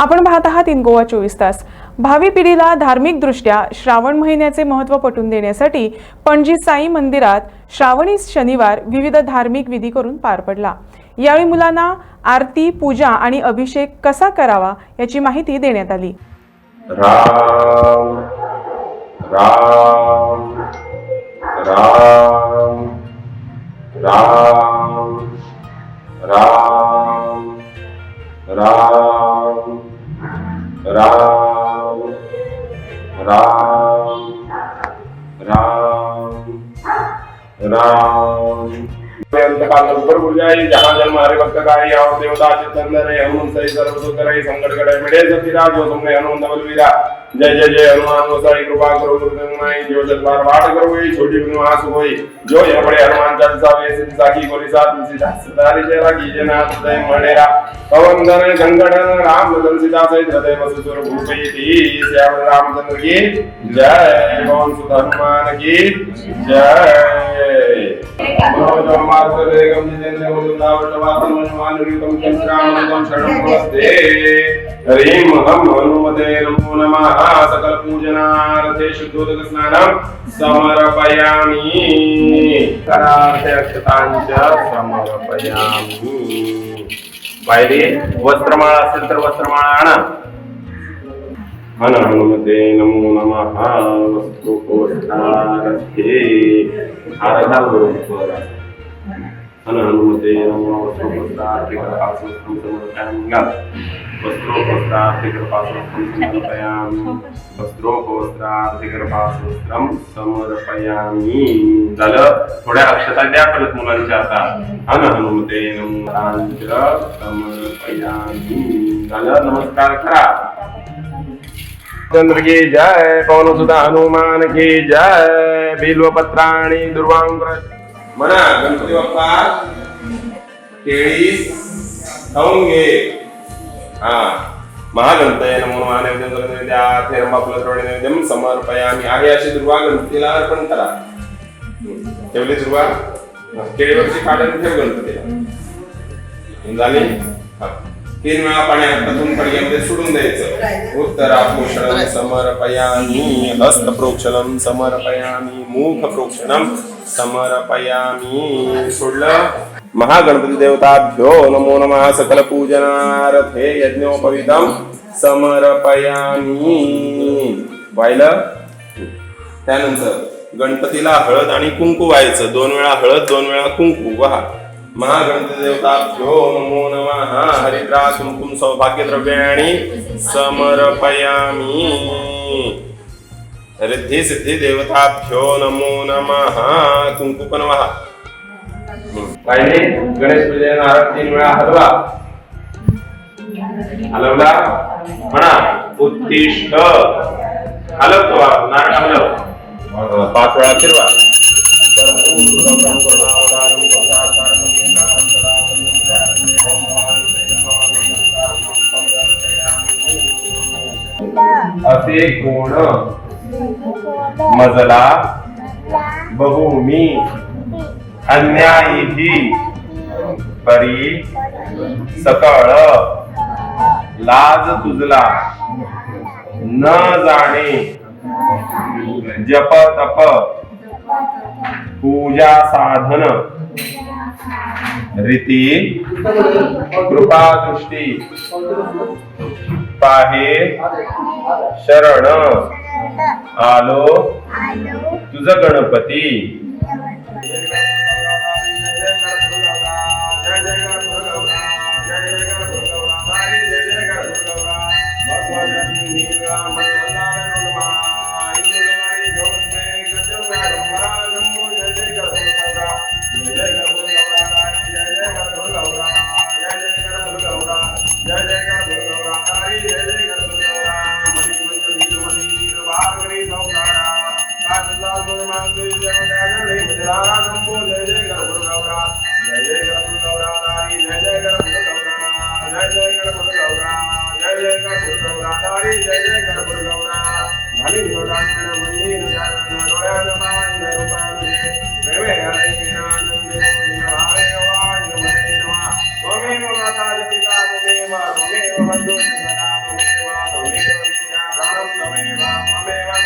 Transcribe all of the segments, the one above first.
आपण पाहत आहात इन गोवा चोवीस तास. भावी पिढीला धार्मिकदृष्ट्या श्रावण महिन्याचे महत्त्व पटवून देण्यासाठी पणजी साई मंदिरात श्रावणी शनिवार विविध धार्मिक विधी करून पार पडला. यावेळी मुलांना आरती पूजा आणि अभिषेक कसा करावा याची माहिती देण्यात आली. राम राम. राम राम अंतकाल लवकर बुझाई जहाँ जन्म हरे भक्त गाई और देवता चितंदर हनुमंत सही सर्व दुख संकट कटे मिटे सतीराज जो हो तुमने हनुमंत बलवीरा जय जय जय हनुमान गोसाई कृपा करो गुरुदेवनाई जो जल बार बात करो हुई छोटी बिनु होई। जो ये बड़े हनुमान चालीसा वे सिद्धि साखी गोरी साथ तुलसी दास सदारी जय रागी जय नाथ हृदय मणेरा पवन धन संकटन राम लदन सीता सहित हृदय वसु सुर थी श्याम रामचंद्र की जय पवन सुत हनुमान की जय। హరీం హం హనుమతే నమో నమః సకల పూజనారతే శుద్ధోదక స్నానం సమర్పయామి. కరార్థ్యక్షతాంచ సమర్పయామి. బయలు వస్త్రమాల అసలు వస్త్రమాల हन हनुमते नमो नमः। वस्त्रोपवस्त्रार्थे आरधा बरोबर हन हनुमते नमो। वस्त्रोपवस्त्रार्थे कृपासूत्रं समर्पयामि। वस्त्रोपवस्त्रार्थे कृपासूत्रं समर्पयामि। वस्त्रोपवस्त्रार्थे समर्पयामि। झालं थोड्या अक्षता द्या परत मुलांच्या आता. हन हनुमते नमो। समर्पयामि। झालं नमस्कार करा. चंद्र की जय पवन सुधा हनुमान की जय बिल्वपत्राणी दुर्वांग्र। म्हणा गणपती बाप्पा केळी खाऊन घे हा महागणपतये नमो नमः नैवेद्यं नैवेद्यात् हेरंबाफुलद्रवणे समर्पया मी आहे अशी दुर्वा गणपतीला अर्पण करा। ठेवली दुर्वा? केळीवरची काढून ठेव गणपतीला। झाली? हा. तीन वेळा पाण्यात प्रथम पडग्यामध्ये सोडून द्यायचं. उत्तरा प्रोक्षणम समर्पयामी हस्त प्रोक्षणम समर्पयामी मुख प्रोक्षणम समर्पयामी. सोडलं. महागणपती देवताभ्यो नमो नमः सकल पूजनार्थे यज्ञोपवितम समर्पयामी. पाहिलं त्यानंतर गणपतीला हळद आणि कुंकू व्हायचं. दोन वेळा हळद दोन वेळा कुंकू. वाहा. महागणपती देवताभ्यो नमो नमः। हरिद्रा कुंकुम सौभाग्य द्रव्याणी समर्पयामी। रिद्धी सिद्धी देवताभ्यो नमो नमः। कुंकू पण वाहा पाहिले गणेश पूजन नारळ तीन वेळा हलवा. हलवला? म्हणा उत्तिष्ठ हलवतो नारळ हलव. पाच वेळा फिरवा असे कोण? मजला बहुमी अन्यायी परी सकळ लाज तुझला न जाणे जप तप पूजा साधन रीती कृपा दृष्टी पाहे शरण. आलो. तुझ गणपती. श्री जगदानंद मुद्रागम को जय जय गर्भ गौरा जय जय गर्भ गौरा नारी जय जय गर्भ गौरा जय जय गर्भ गौरा जय जय गर्भ गौरा नारी जय जय गर्भ गौरा भले योगांतर मंदिर जागरण गौरान पावन रूपान प्रेमे हरे ज्ञानंद निवारे वाय नमः नमः त्वमेव माता पिता त्वमेव त्वमेव बन्धु सदा त्वमेव त्वमेव विद्या धाम त्वमेव त्वमेव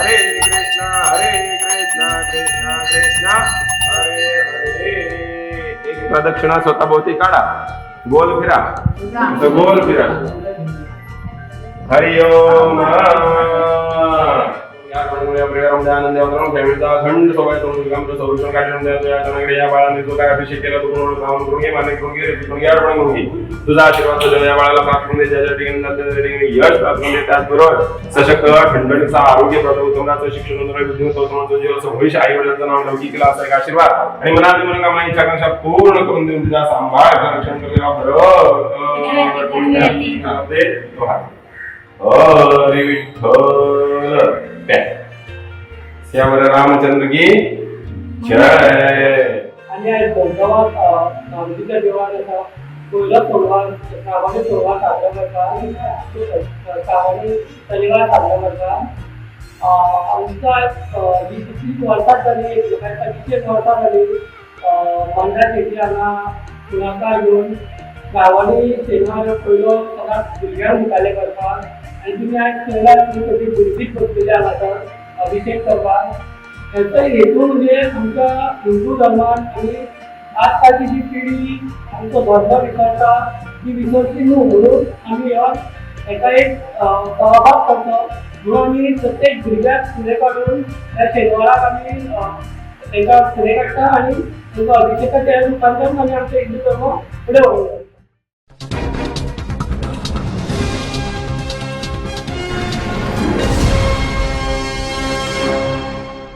हरे कृष्ण हरे कृष्ण कृष्ण कृष्ण। हरे हरे। एक प्रदक्षिणा स्वतः भोवती काढा. गोल फिरा. गोल फिरा. हरिओम तुझ्या संरक्षण जनाकडे या बाळाने जो काय अभिषेक केला तो पूर्ण काम करून घे मान्य करून घे करून घे अर्पण करून घे. तुझा आशीर्वाद तुझ्या या बाळाला प्राप्त करून दे ज्या ज्या ठिकाणी जाते त्या ठिकाणी यश प्राप्त करून दे. त्याचबरोबर सशक्त खंडणीचा आरोग्य प्रद उत्तमनाचं शिक्षण उन्नत बुद्धी संस्कृत जीवन असं भविष्य आई वडिलांचं नाव लौकिकला असा एक आशीर्वाद. आणि मनात मनोकामना इच्छा आकांक्षा पूर्ण करून देऊन तुझा सांभाळ रक्षण करलेला बरोबर. हरी विठ्ठल. प्या. श्यामर रामचंद्र की जय. आणि आज गावात गांधीच्या देवाला असा पहिला सोहळा श्रावणी सोहळा साजरा करता श्रावणी शनिवार साजरा करता आमचा जी किती वर्षात झाली विशेष वर्षात झाली मंडळात येतल्याना पुण्याकार घेऊन श्रावणी शनिवार पहिलो सगळ्यात भुरग्यां मुखाले करतात. आणि तुम्ही आज शहरात तुम्ही कधी भुरगीच बसलेले आहात अभिषेक करपाक याचा हेतू म्हणजे आमच्या हिंदू धर्मात आणि आजकालची जी पिढी आमचं धर्म विसरता ती विसरची न्हू म्हणून आम्ही ह्या एक सहभाग करतो. म्हणून आम्ही प्रत्येक भुरग्याक फुले काढून त्या शेनवाराक आम्ही अं, तांकां काडटा आनी तांकां अभिषेकाच्या रुपांतरण आमी आमचो हिंदू धर्म फुडें व्हरता